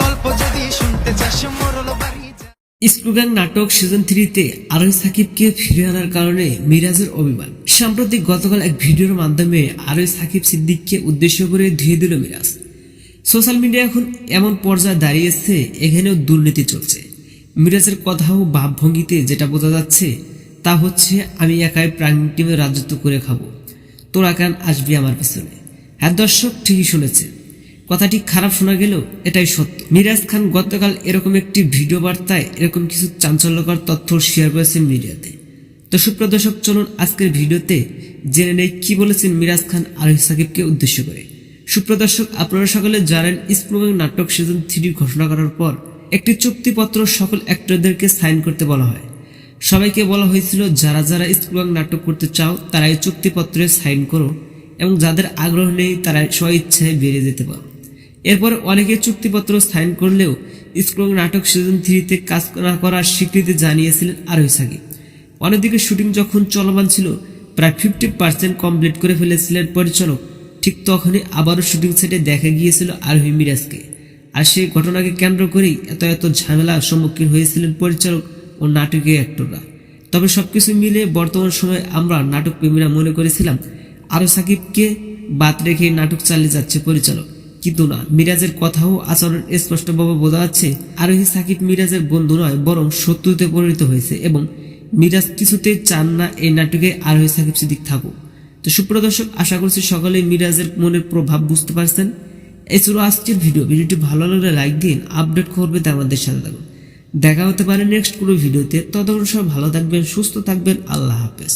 গল্প যদি শুনতে চাস, মোরল বাড়ি যা। নাটক সিজন থ্রিতে আরোই সাকিবকে ফিরে আনার কারণে মিরাজের অভিমান। সাম্প্রতিক গতকাল এক ভিডিওর মাধ্যমে আরোই সাকিব সিদ্দিককে উদ্দেশ্য করে ধুয়ে দিল মিরাজ। সোশ্যাল মিডিয়া এখন এমন পর্যায়ে দাঁড়িয়েছে এখানেও দুর্নীতি চলছে। মিরাজের কথা ও ভাবভঙ্গিতে যেটা বোঝা যাচ্ছে, তা হচ্ছে, আমি একাই প্রাইম টিমে রাজত্ব করে খাব। তোরা কেন আসবি আমার পিছনে? হ্যাঁ দর্শক ঠিকই শুনেছে কথাটি খারাপ শোনা গেলেও এটাই সত্য। মিরাজ খান গতকাল এরকম একটি ভিডিও বার্তায় এরকম কিছু চাঞ্চল্যকর তথ্য শেয়ার করেছেন মিডিয়াতে। তো সুপ্রদর্শক চলুন আজকের ভিডিওতে জেনে নেই কি বলেছেন মিরাজ খান আরোহী সাকিবকে উদ্দেশ্য করে। সুপ্রদর্শক আপনারা সকলে জানেন স্প্রোগাং নাটক সিজন থ্রি ঘোষণা করার পর একটি চুক্তিপত্র সকল অ্যাক্টরদেরকে সাইন করতে বলা হয়। সবাইকে বলা হয়েছিল, যারা যারা স্কুল নাটক করতে চাও, তারা এই চুক্তিপত্রে সাইন করো এবং যাদের আগ্রহ নেই, তারা স্ব ইচ্ছায় বেরিয়ে যেতে পারো। এরপরে অনেকে চুক্তিপত্র সাইন করলেও স্কুল নাটক সিজন থ্রিতে কাজ না করার স্বীকৃতি জানিয়েছিলেন আরোহী সাকিব। অন্যদিকে শুটিং যখন চলমান ছিল, প্রায় ফিফটি পার্সেন্ট কমপ্লিট করে ফেলেছিলেন পরিচালক। ঠিক তখনই আবারও শুটিং সেটে দেখা গিয়েছিল আরোহী মিরাজকে। আর সেই ঘটনাকে কেন্দ্র করেই এত এত ঝামেলার সম্মুখীন হয়েছিলেন পরিচালক ও নাটকীয় অ্যাক্টররা তবে সবকিছু মিলে বর্তমান সময়ে আমরা নাটক প্রেমীরা মনে করেছিলাম আরও সাকিবকে বাদ রেখে নাটক চালিয়ে যাচ্ছে পরিচালক। কিন্তু না। মিরাজের কথা ও আচরণ স্পষ্টভাবে বোঝা যাচ্ছে। আরোহী সাকিব মিরাজের বন্ধু নয়, বরং শত্রুতে পরিণত হয়েছে এবং মিরাজ কিছুতেই চান না এই নাটকে আরোহী সাকিব সিদ্দিক থাকুক। তো সুপ্রদর্শক আশা করছি সকলে মিরাজের মনের প্রভাব বুঝতে পারছেন। ছিল আজকের ভিডিও। ভিডিওটি ভালো লাগলে লাইক দিন, আপডেট করবে তা আমাদের সাথে থাকুন। দেখা হতে পারে নেক্সট কোনো ভিডিওতে। ততক্ষণ সব ভালো থাকবেন, সুস্থ থাকবেন। আল্লাহ হাফেজ।